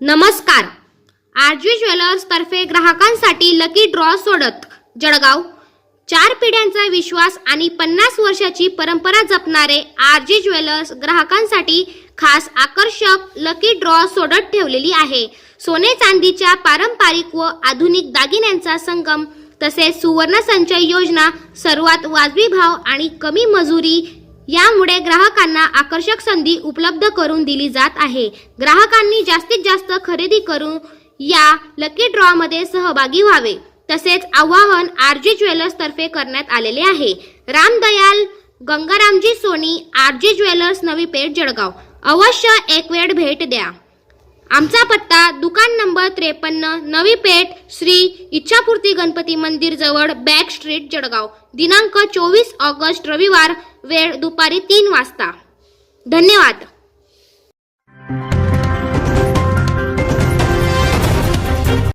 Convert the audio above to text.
नमस्कार. RG jewellers तर्फे ग्राहकांसाठी लकी ड्रॉ सोडत जळगाव. चार पिढ्यांचा विश्वास आणि पन्नास वर्षाची परंपरा जपणारे आरजी ज्वेलर्स ग्राहकांसाठी खास आकर्षक लकी ड्रॉ सोडत ठेवलेली आहे. सोने चांदीच्या पारंपरिक व आधुनिक दागिन्यांचा संगम तसेच सुवर्ण संचय योजना सर्वात वाजवी भाव आणि कमी मजुरी यामुळे ग्राहकांना आकर्षक संधी उपलब्ध करून दिली जात आहे. ग्राहकांनी जास्तीत जास्त खरेदी करून या लकी ड्रॉमध्ये सहभागी व्हावे. तसेच आवाहन आरजी ज्वेलर्स तर्फे करण्यात आलेले आहे. Ramdayal Gangaramji Soni RG jewellers Navi Peth Jalgaon. अवश्य एक वेळ भेट द्या. आमचा पत्ता दुकान नंबर त्रेपन्न नवी पेठ श्री इच्छापूर्ती गणपती मंदिर जवळ बॅक स्ट्रीट जळगाव. दिनांक चोवीस ऑगस्ट रविवार वेळ दुपारी तीन वाजता. धन्यवाद.